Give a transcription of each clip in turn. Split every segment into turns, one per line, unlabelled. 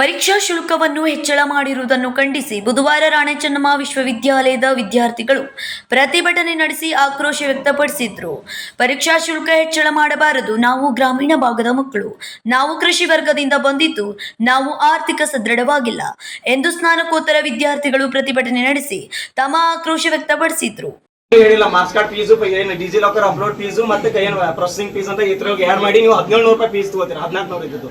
ಪರೀಕ್ಷಾ ಶುಲ್ಕವನ್ನು ಹೆಚ್ಚಳ ಮಾಡಿರುವುದನ್ನು ಖಂಡಿಸಿ ಬುಧವಾರ ರಾಣೆ ಚೆನ್ನಮ್ಮ ವಿಶ್ವವಿದ್ಯಾಲಯದ ವಿದ್ಯಾರ್ಥಿಗಳು ಪ್ರತಿಭಟನೆ ನಡೆಸಿ ಆಕ್ರೋಶ ವ್ಯಕ್ತಪಡಿಸಿದ್ರು. ಪರೀಕ್ಷಾ ಶುಲ್ಕ ಹೆಚ್ಚಳ ಮಾಡಬಾರದು. ನಾವು ಗ್ರಾಮೀಣ ಭಾಗದ ಮಕ್ಕಳು. ನಾವು ಕೃಷಿ ವರ್ಗದಿಂದ ಬಂದಿದ್ದು ನಾವು ಆರ್ಥಿಕ ಸದೃಢವಾಗಿಲ್ಲ ಎಂದು ಸ್ನಾನಕೋತ್ತರ ವಿದ್ಯಾರ್ಥಿಗಳು ಪ್ರತಿಭಟನೆ ನಡೆಸಿ ತಮ್ಮ ಆಕ್ರೋಶ ವ್ಯಕ್ತಪಡಿಸಿದ್ರು.
ಹೇಳಿಲ್ಲ ಕಾರ್ಡ್ ಫೀಸು ಏನು ಡಿಜಿ ಲಾಕರ್, ಅಪ್ಲೋಡ್ ಫೀಸು ಮತ್ತೆ ಏನು ಪ್ರೊಸೆಸಿಂಗ್ ಫೀಸ್ ಅಂತ ಆ್ಯಡ್ ಮಾಡಿ ನೀವು ಹದಿನೇಳು ನೂರು ರೂಪಾಯಿ ಫೀಸ್ ತಗೋತೀರ ಹದಿನಾಲ್ಕು ನೂರು ಇದ್ದದ್ದು.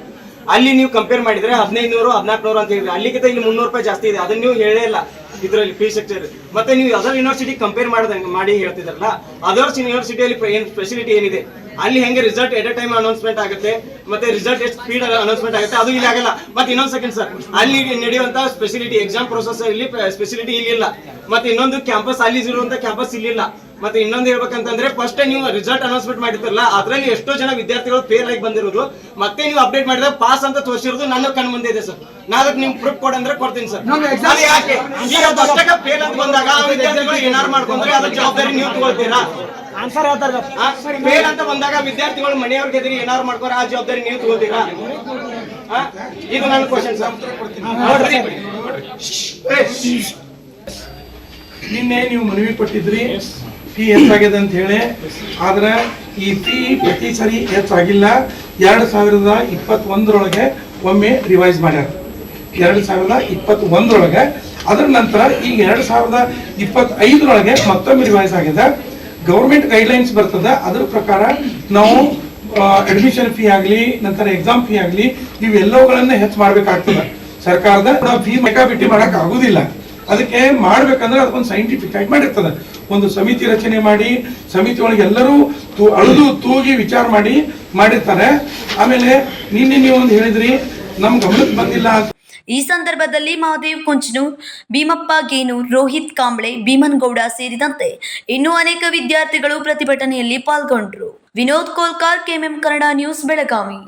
ಅಲ್ಲಿ ನೀವು ಕಂಪೇರ್ ಮಾಡಿದ್ರೆ ಹದಿನೈದು ನೂರು ಹದಿನಾಲ್ಕು ನೂರು ಅಂತ ಹೇಳಿದ್ರೆ ಅಲ್ಲಿಗಿಂತ ಇಲ್ಲಿ ಮುನ್ನೂರು ರೂಪಾಯಿ ಜಾಸ್ತಿ ಇದೆ. ಅದನ್ನ ನೀವು ಹೇಳೇ ಇಲ್ಲ ಇದರಲ್ಲಿ ಫೀ ಸ್ಟ್ರಕ್ಚರ್ ಮತ್ತೆ ನೀವು ಅದರ್ ಯೂನಿವರ್ಸಿಟಿ ಕಂಪೇರ್ ಮಾಡಿದಂಗೆ ಮಾಡಿ ಹೇಳ್ತಿದ್ರಲ್ಲ ಅದರ್ಸ್ ಯೂನಿವರ್ಸಿಟಿಯಲ್ಲಿ ಏನು ಫೆಸಿಲಿಟಿ ಏನಿದೆ? ಅಲ್ಲಿ ಹೆಂಗೆ result at a time announcement ಆಗುತ್ತೆ, ಮತ್ತೆ ರಿಸಲ್ಟ್ ಎಷ್ಟು ಸ್ಪೀಡ್ ಅನೌನ್ಸ್ಮೆಂಟ್ ಆಗುತ್ತೆ, ಅದು ಇಲ್ಲಿ ಆಗಲ್ಲ. ಮತ್ತೆ ಇನ್ನೊಂದು ಸೆಕೆಂಡ್ ಸರ್ ಅಲ್ಲಿ ನಡೆಯುವಂತ ಸ್ಪೆಸಿಲಿಟಿ ಎಕ್ಸಾಮ್ ಪ್ರೊಸೆಸ್ ಇಲ್ಲಿ ಸ್ಪೆಸಿಲಿಟಿ ಇಲ್ಲಿ ಇಲ್ಲ. ಮತ್ತೆ ಇನ್ನೊಂದು ಕ್ಯಾಂಪಸ್ ಅಲ್ಲಿ ಇರುವಂತ ಕ್ಯಾಂಪಸ್ ಇಲ್ಲಿಲ್ಲ ಮತ್ತೆ ಇನ್ನೊಂದು ಹೇಳ್ಬೇಕಂತಂದ್ರೆ ಫಸ್ಟ್ ನೀವು ರಿಸಲ್ಟ್ ಅನೌನ್ಸ್ಮೆಂಟ್ ಮಾಡಿದ್ರಲ್ಲ ಅದ್ರಲ್ಲಿ ಎಷ್ಟೋ ಜನ ವಿದ್ಯಾರ್ಥಿಗಳು ಫೇಲ್ ಆಗಿ ಬಂದಿರೋದು. ಮತ್ತೆ ನೀವು ಅಪ್ಡೇಟ್ ಮಾಡಿದ್ರೆ ಪಾಸ್ ಅಂತ ತೋರಿಸಿರೋದು ನನ್ನ ಕಣ್ಣು ಮುಂದೆ ಇದೆ ಸರ್ ನಾನು ನಿಮ್ ನಿಮ್ಗೆ ಪ್ರೂಫ್ ಕೊಡಂದ್ರೆ ಕೊಡ್ತೀನಿ ಸರ್ ಯಾಕೆ? ಈಗ ಫಸ್ಟ್ ಫೇಲ್ ಅಂತ ಬಂದಾಗ ಆ ವಿದ್ಯಾರ್ಥಿಗಳು ಏನಾರು ಮಾಡ್ಕೊಂಡ್ರೆ ಅದ್ರ ಜವಾಬ್ದಾರಿ ನೀವು ತಗೊಳ್ತೀರಾ?
ಆನ್ಸರ್ ಹೇಳ್ತಾರೆ
ಫೇಲ್ ಅಂತ ಬಂದಾಗ ವಿದ್ಯಾರ್ಥಿಗಳು ಮನೆಯವ್ರಿಗೆ ಎದುರು ಏನಾರು ಮಾಡ್ಕೊಂಡ್ರೆ ಆ ಜವಾಬ್ದಾರಿ ನೀವು ತಗೋತೀರಾ ಇದು ನನ್ನ ಕ್ವಶನ್ ಸರ್
ನಿನ್ನೆ ನೀವು ಮನವಿ ಕೊಟ್ಟಿದ್ರಿ. ಫೀ ಹೆಚ್ಚಾಗಿದೆ ಅಂತ ಹೇಳಿ. ಆದ್ರೆ ಈ ಫೀ ಪ್ರತಿ ಸರಿ ಹೆಚ್ಚಾಗಿಲ್ಲ. ಎರಡು ಸಾವಿರದ ಇಪ್ಪತ್ತೊಂದರೊಳಗೆ ಒಮ್ಮೆ ರಿವೈಸ್ ಮಾಡ್ಯಾರ. ಎರಡು ಸಾವಿರದ ಇಪ್ಪತ್ತೊಂದರೊಳಗೆ. ಅದರ ನಂತರ ಈಗ ಎರಡು ಸಾವಿರದ ಇಪ್ಪತ್ತೈದರೊಳಗೆ ಮತ್ತೊಮ್ಮೆ ರಿವೈಸ್ ಆಗಿದೆ. ಗೌರ್ಮೆಂಟ್ ಗೈಡ್ಲೈನ್ಸ್ ಬರ್ತದೆ. ಅದ್ರ ಪ್ರಕಾರ ನಾವು ಅಡ್ಮಿಷನ್ ಫೀ ಆಗಲಿ, ನಂತರ ಎಕ್ಸಾಮ್ ಫೀ ಆಗಲಿ, ಇವೆಲ್ಲವುಗಳನ್ನ ಹೆಚ್ಚು ಮಾಡಬೇಕಾಗ್ತದೆ. ಸರ್ಕಾರದ ಫೀ ಬೇಕಾಬಿಟ್ಟಿ ಮಾಡಕ್ ಆಗುದಿಲ್ಲ. ಅದಕ್ಕೆ ಮಾಡ್ಬೇಕಂದ್ರೆ ಅದಕ್ಕೊಂದು ಸೈಂಟಿಫಿಕ್ ಆಗಿ ಮಾಡಿರ್ತದೆ. ಒಂದು ಸಮಿತಿ ರಚನೆ ಮಾಡಿ, ಸಮಿತಿ ಒಳಗೆ ಎಲ್ಲರೂ ತೂ, ಅಳುದು ತೂಗಿ ವಿಚಾರ ಮಾಡಿ, ಮಾಡಿರ್ತಾರೆ. ಆಮೇಲೆ ನಿನ್ನೆ ನೀವು ಒಂದು ಹೇಳಿದ್ರಿ, ನಮ್ ಗಮನಕ್ಕೆ ಬಂದಿಲ್ಲ
ಈ ಸಂದರ್ಭದಲ್ಲಿ ಮಹಾದೇವ್ ಕುಂಚನೂರ್ ಭೀಮಪ್ಪ ಗೇನೂರ್ ರೋಹಿತ್ ಕಾಂಬ್ಳೆ ಭೀಮನ್ಗೌಡ ಸೇರಿದಂತೆ ಇನ್ನೂ ಅನೇಕ ವಿದ್ಯಾರ್ಥಿಗಳು ಪ್ರತಿಭಟನೆಯಲ್ಲಿ ಪಾಲ್ಗೊಂಡರು. Vinod Kolkar, KMM Kannada news, Belagavi.